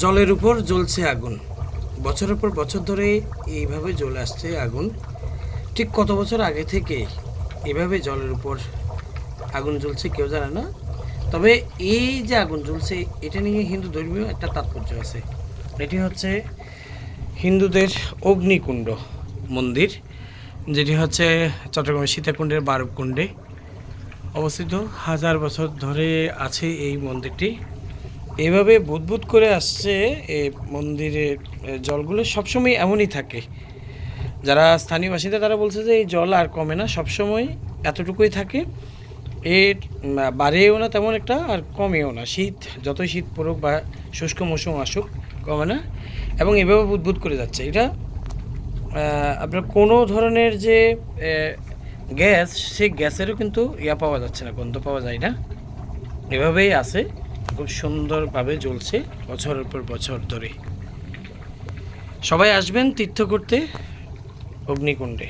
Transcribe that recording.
জলের উপর জ্বলছে আগুন। বছরের পর বছর ধরে এইভাবে জ্বলে আসছে আগুন। ঠিক কত বছর আগে থেকে এভাবে জলের উপর আগুন জ্বলছে কেউ জানে না। তবে এই যে আগুন জ্বলছে, এটা নিয়ে হিন্দু ধর্মীয় একটা তাৎপর্য আছে। এটি হচ্ছে হিন্দুদের অগ্নিকুণ্ড মন্দির, যেটি হচ্ছে চট্টগ্রামের সীতাকুণ্ডের বারবকুণ্ডে অবস্থিত। হাজার বছর ধরে আছে এই মন্দিরটি। এভাবে বুদবুদ করে আসছে এ মন্দিরের জলগুলো সবসময় এমনই থাকে। যারা স্থানীয় বাসিন্দা তারা বলছে যে এই জল আর কমে না, সবসময় এতটুকুই থাকে। এর বাড়েও না তেমন একটা আর কমেও না। শীত, যতই শীত পড়ুক বা শুষ্ক মৌসুম আসুক, কমে না। এবং এভাবে বুদবুদ করে যাচ্ছে। এটা আপনার কোনো ধরনের যে গ্যাস, সেই গ্যাসেরও কিন্তু ইয়া পাওয়া যাচ্ছে না, গন্ধ পাওয়া যায় না। এভাবেই আছে। খুব সুন্দরভাবে জ্বলছে বছরের পর বছর ধরে। সবাই আসবেন তীর্থ করতে অগ্নিকুণ্ডে।